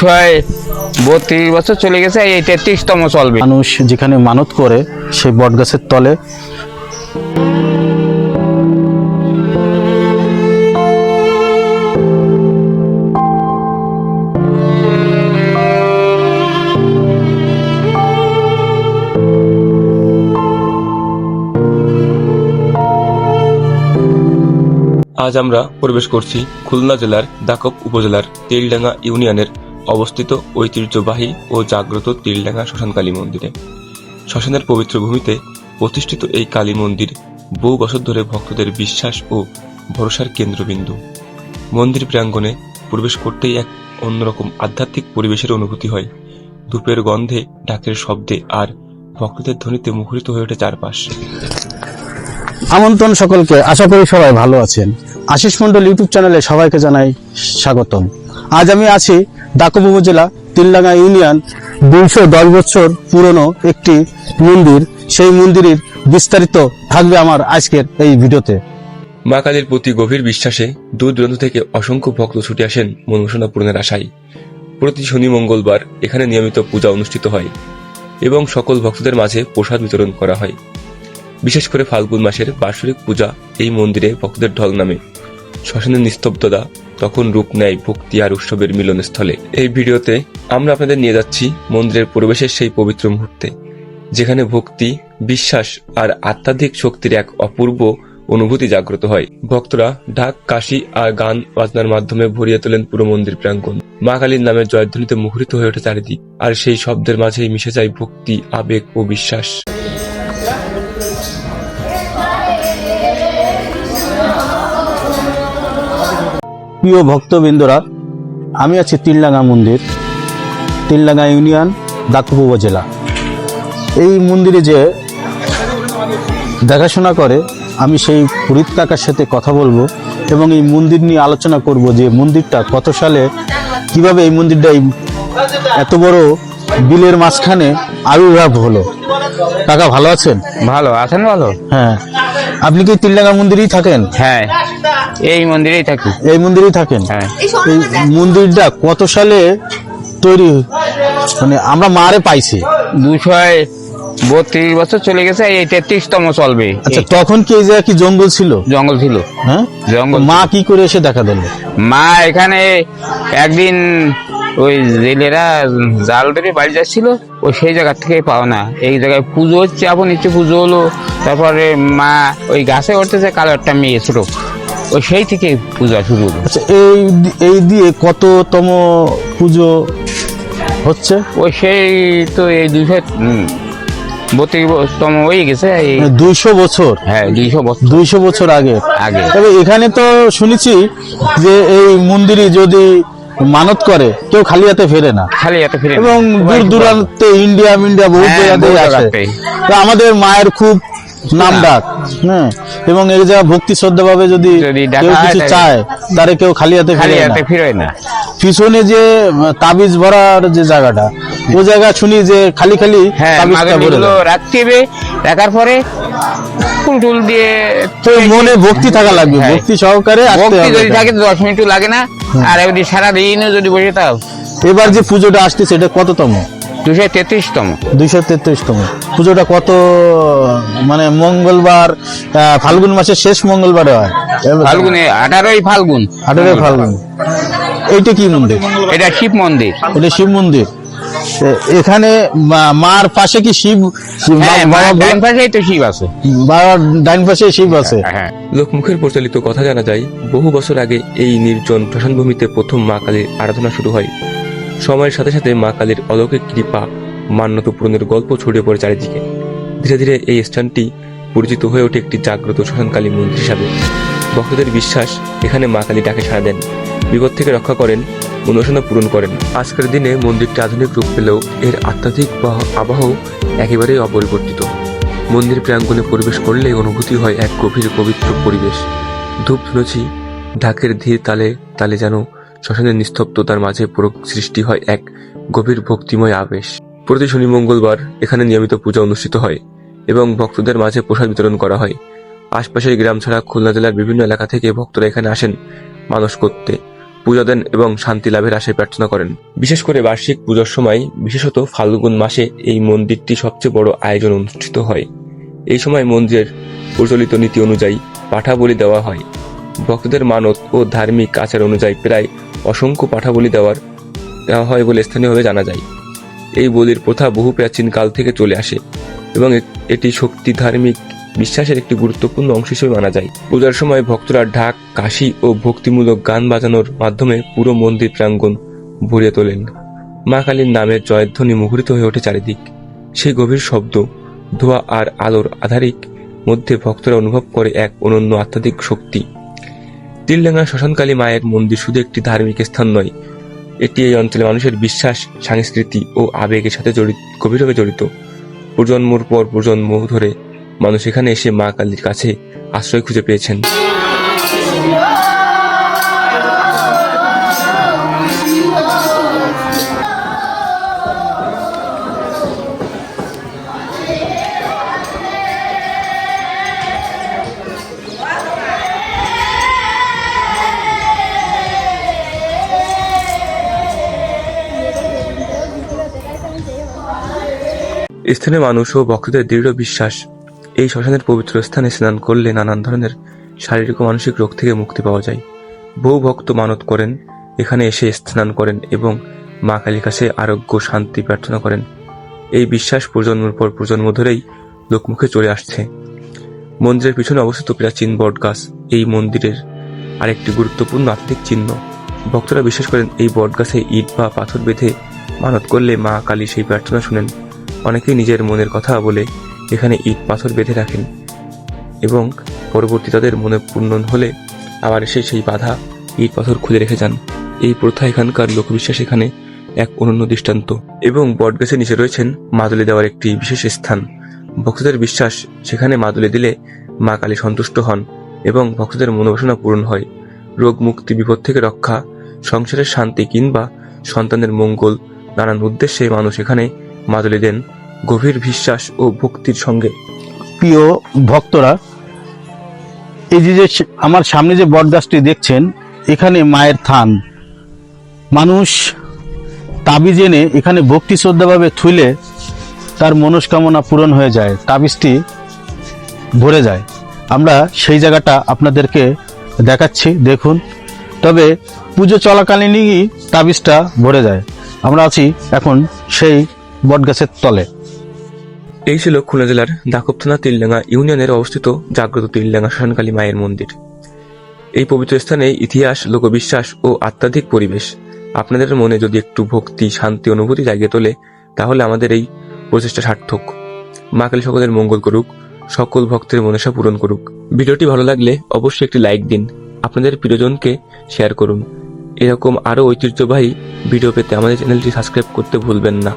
প্রায় বত্রিশ বছর চলে গেছে এই তেত্রিশতম চলবে। মানুষ যেখানে মানত করে সেই বটগাছের তলে আজ আমরা প্রবেশ করছি খুলনা জেলার দাকব উপজেলার তেলডাঙ্গা ইউনিয়নের অবস্থিত ঐতিহ্যবাহী ও জাগ্রত তিলডাঙ্গা শ্মশানকালী মন্দিরে। শ্মশানের পবিত্র ভূমিতে প্রতিষ্ঠিত এই কালী মন্দির বহু বছর ধরে ভক্তদের বিশ্বাস ও ভরসার কেন্দ্রবিন্দু। মন্দির প্রাঙ্গণে প্রবেশ করতেই এক অন্যরকম আধ্যাত্মিক পরিবেশের অনুভূতি হয়। ধূপের গন্ধে ডাকের শব্দে আর ভক্তদের ধ্বনিতে মুখরিত হয়ে ওঠে চারপাশ। আমন্ত্রণ সকলকে, আশা করি সবাই ভালো আছেন। আশিস মন্ডল ইউটিউব চ্যানেলে সবাইকে জানাই স্বাগতম। আজ আমি আছি দাকব উপজেলা তিলডাঙ্গা ইউনিয়ন দুইশো দশ বছর পুরনো একটি মন্দির। সেই মন্দিরের বিস্তারিত থাকবে আমার আজকের এই ভিডিওতে। মা কালীর প্রতি গভীর বিশ্বাসে দূর দূরান্ত থেকে অসংখ্য ভক্ত ছুটে আসেন মনোবাসনা পূরণের আশায়। প্রতি শনি মঙ্গলবার এখানে নিয়মিত পূজা অনুষ্ঠিত হয় এবং সকল ভক্তদের মাঝে প্রসাদ বিতরণ করা হয়। বিশেষ করে ফাল্গুন মাসের বার্ষিক পূজা এই মন্দিরে ভক্তদের ঢল নামে। শ্মশানের নিস্তব্ধতা তখন রূপ নেয় ভক্তি আর উৎসবের মিলনস্থলে। এই ভিডিওতে আমরা আপনাদের নিয়ে যাচ্ছি মন্দিরের পরিবেশের সেই পবিত্র মুহূর্তে, যেখানে ভক্তি, বিশ্বাস আর আধ্যাত্মিক শক্তির এক অপূর্ব অনুভূতি জাগ্রত হয়। ভক্তরা ঢাক, কাশি আর গান বাজনার মাধ্যমে ভরিয়ে তোলেন পুরো মন্দির প্রাঙ্গণ। মা কালীর নামে জয়ধ্বনিতে মুখরিত হয়ে ওঠে চারিদিক, আর সেই শব্দের মাঝেই মিশে যায় ভক্তি, আবেগ ও বিশ্বাস। প্রিয় ভক্তবৃন্দরা আমি আছি তিলডাঙ্গা মন্দির তিলডাঙ্গা ইউনিয়ন দাকুব উপজেলা এই মন্দিরে যে দেখাশোনা করে আমি সেই পুরীত কাকার সাথে কথা বলব এবং এই মন্দির নিয়ে আলোচনা করব যে মন্দিরটা কত সালে কীভাবে এই মন্দিরটা এই এত বড় বিলের মাঝখানে আবির্ভাব হলো। কাকা ভালো আছেন? ভালো আছেন ভালো? হ্যাঁ। আপনি কি তিলডাঙ্গা মন্দিরেই থাকেন? হ্যাঁ। এই মন্দিরেই থাকি। এই মন্দিরেই থাকেন? হ্যাঁ। এই মন্দিরটা কত সালে তৈরি মানে আমরা মারে পাইছি? দুশো বত্রিশ বছর চলে গেছে এই তেত্রিশতম চলবে। আচ্ছা তখন কি এই জায়গা কি জঙ্গল ছিল? জঙ্গল ছিল। হ্যাঁ? জঙ্গল মা কি করে এসে দেখা দিল? মা এখানে একদিন ওই জেলেরা জাল ধরে বাড়ি যাচ্ছিল ও সেই জায়গা থেকে পাও না এই জায়গায় পুজো হচ্ছে আপন ইচ্ছে পুজো হলো। তারপরে মা ওই গাছে উঠতেছে কালো একটা মেয়ে ছোট। ওই সেই থেকে পূজা শুরু আচ্ছা এই এই দিয়ে কততম পুজো হচ্ছে? ওই সেই তো এই দুইশো বত্রিশতম হয়ে গেছে মানে দুইশো বছর? হ্যাঁ দুইশো বছর। দুইশো বছর আগে। আগে। তবে এখানে তো শুনেছি যে এই মন্দিরে যদি মানত করে কেউ খালি হাতে ফেরে না। খালি এত ফিরে এবং দূর দূরান্তে ইন্ডিয়া ইন্ডিয়া বহু হ্যাঁ, জায়গাতেই বহু আসে। তো আমাদের মায়ের খুব নাম ডাক হ্যাঁ এবং এই জায়গা ভক্তি শ্রদ্ধা ভাবে যদি কেউ কিছু চায় তারে কেউ খালি হাতে খালি হাতে ফিরে না। পিছনে যে তাবিজ ভরার যে জায়গাটা জায়গা শুনি যে খালি খালি হ্যাঁ তাবিজটা ভরে রাখতে হবে রাখার পরে ফুল দিয়ে তো মনে ভক্তি থাকা লাগবে হ্যাঁ। ভক্তি সহকারে ভক্তি যদি থাকে দশ মিনিটও লাগে না আর যদি সারাদিন যদি বসে থাও এবার যে পুজোটা আসতেছে এটা কততম? দুশো তেত্রিশতম। দুইশো তেত্রিশতম। পুজোটা কত মানে মঙ্গলবার আহ, ফাল্গুন মাসের শেষ মঙ্গলবারে হয়? ফাল্গুনে আঠারোই ফাল্গুন। আঠারোই ফাল্গুন। এইটা কি মন্দির? এটা শিব মন্দির। এটা শিব মন্দির। এখানে মা- মার পাশে কি শিব? হ্যাঁ ডান পাশেই তো শিব আছে। বাবার ডাইন পাশে শিব আছে। হ্যাঁ লোকমুখের প্রচলিত কথা জানা যায় বহু বছর আগে এই নির্জন শ্মশানভূমিতে প্রথম মা কালীর আরাধনা শুরু হয়। সময়ের সাথে সাথে মা কালীর অলৌকিক কৃপা মান্যত পূরণের গল্প ছড়িয়ে পড়ে চারিদিকে। ধীরে ধীরে এই স্থানটি পরিচিত হয়ে ওঠে একটি জাগ্রত শ্মশানকালী মন্দির হিসাবে। ভক্তদের বিশ্বাস এখানে মা কালী ডাকে সাড়া দেন। বিপদ থেকে রক্ষা করেন মনোবাসনা পূরণ করেন। আজকের দিনে মন্দিরটি আধুনিক রূপ পেলেও এর আধ্যাত্মিক আবহ একেবারেই অপরিবর্তিত। মন্দির প্রাঙ্গণে প্রবেশ করলে অনুভূতি হয় এক গভীর পবিত্র পরিবেশ। ধূপ ধুনুচি ঢাকের ধীর তালে তালে যেন শ্মশানের নিস্তব্ধতার মাঝে পুরো সৃষ্টি হয় এক গভীর ভক্তিময় আবেশ। প্রতি শনি মঙ্গলবার এখানে নিয়মিত পূজা অনুষ্ঠিত হয় এবং ভক্তদের মাঝে প্রসাদ বিতরণ করা হয়। আশপাশের গ্রাম ছাড়া খুলনা জেলার বিভিন্ন এলাকা থেকে ভক্তরা এখানে আসেন মানস করতে, পূজা দেন এবং শান্তি লাভের আশায় প্রার্থনা করেন। বিশেষ করে বার্ষিক পুজোর সময়, বিশেষত ফাল্গুন মাসে এই মন্দিরটি সবচেয়ে বড় আয়োজন অনুষ্ঠিত হয়। এই সময় মন্দিরের প্রচলিত নীতি অনুযায়ী পাঠা বলি দেওয়া হয়। ভক্তদের মানত ও ধার্মিক আচার অনুযায়ী প্রায় অসংখ্য পাঠা বলি দেওয়ার, দেওয়া হয় বলে স্থানীয়ভাবে জানা যায়। এই বলির প্রথা বহু প্রাচীন কাল থেকে চলে আসে এবং এটি শক্তি ধার্মিক বিশ্বাসের একটি গুরুত্বপূর্ণ অংশ হিসেবে মানা যায়। পূজার সময় ভক্তরা ঢাক, কাশি ও ভক্তিমূলক গান বাজানোর মাধ্যমে পুরো মন্দির প্রাঙ্গণ ভরিয়ে তোলেন। মা কালীর নামের জয়ধ্বনি মুখরিত হয়ে ওঠে চারিদিক। সেই গভীর শব্দ, ধোয়া আর আলোর আধারিক মধ্যে ভক্তরা অনুভব করে এক অনন্য আধ্যাত্মিক শক্তি। তিলডাঙ্গা শ্মশানকালী মায়ের মন্দির শুধু একটি ধার্মিক স্থান নয় এটি এই অঞ্চলে মানুষের বিশ্বাস, সংস্কৃতি ও আবেগের সাথে জড়িত, গভীরভাবে জড়িত। প্রজন্মর পর প্রজন্ম ধরে মানুষ এখানে এসে মা কালীর কাছে আশ্রয় খুঁজে পেয়েছেন। স্থানীয় মানুষ ও ভক্তদের দৃঢ় বিশ্বাস। এই শ্মশানের পবিত্র স্থানে স্নান করলে নানান ধরনের শারীরিক ও মানসিক রোগ থেকে মুক্তি পাওয়া যায়। বহু ভক্ত মানত করেন, এখানে এসে স্নান করেন এবং মা কালীর কাছে আরোগ্য, শান্তি প্রার্থনা করেন। এই বিশ্বাস প্রজন্মের পর প্রজন্ম ধরেই লোকমুখে চলে আসছে। মন্দিরের পিছনে অবস্থিত প্রাচীন বটগাছ, এই মন্দিরের আরেকটি গুরুত্বপূর্ণ আত্মিক চিহ্ন। ভক্তরা বিশ্বাস করেন, এই বটগাছে ইট বা পাথর বেঁধে মানত করলে মা কালী সেই প্রার্থনা শুনেন। অনেকেই নিজের মনের কথা বলে এখানে ইট পাথর বেঁধে রাখেন এবং পরবর্তী তাদের মনে পূর্ণ হলে আবার এসে সেই বাধা ইট পাথর খুলে রেখে যান। এই প্রথা এখানকার লোকবিশ্বাস এখানে এক অনন্য দৃষ্টান্ত। এবং বটগাছের নিচে রয়েছেন মাদুলি দেওয়ার একটি বিশেষ স্থান। ভক্তদের বিশ্বাস, সেখানে মাদুলি দিলে মা কালী সন্তুষ্ট হন এবং ভক্তদের মনোবাসনা পূরণ হয়। রোগ মুক্তি, বিপদ থেকে রক্ষা, সংসারের শান্তি কিংবা সন্তানের মঙ্গল নানান উদ্দেশ্যে মানুষ এখানে মাদুলি দেন। গভীর বিশ্বাস ও ভক্তির সঙ্গে। প্রিয় ভক্তরা, এই যে আমার সামনে যে বটগাছটি দেখছেন, এখানে মায়ের থান। মানুষ তাবিজ এনে এখানে ভক্তি শ্রদ্ধাভাবে থুইলে তার মনস্কামনা পূরণ হয়ে যায়, তাবিজটি ভরে যায়। আমরা সেই জায়গাটা আপনাদেরকে দেখাচ্ছি, দেখুন। তবে পুজো চলাকালীনই তাবিজটা ভরে যায়। আমরা আছি এখন সেই বটগাছের তলে। এই ছিল খুলনা জেলার দাকব থানা তিলডাঙ্গা ইউনিয়নের অবস্থিত জাগ্রত তিলডাঙ্গা শ্মশানকালী মায়ের মন্দির। এই পবিত্র স্থানে ইতিহাস, লোকবিশ্বাস ও আধ্যাত্মিক পরিবেশ। আপনাদের মনে যদি একটু ভক্তি, শান্তি, অনুভূতি জাগিয়ে তোলে, তাহলে আমাদের এই প্রচেষ্টা সার্থক। মা কালী সকলের মঙ্গল করুক, সকল ভক্তের মনসা পূরণ করুক। ভিডিওটি ভালো লাগলে অবশ্যই একটি লাইক দিন, আপনাদের প্রিয়জনকে শেয়ার করুন। এরকম আরও ঐতিহ্যবাহী ভিডিও পেতে আমাদের চ্যানেলটি সাবস্ক্রাইব করতে ভুলবেন না।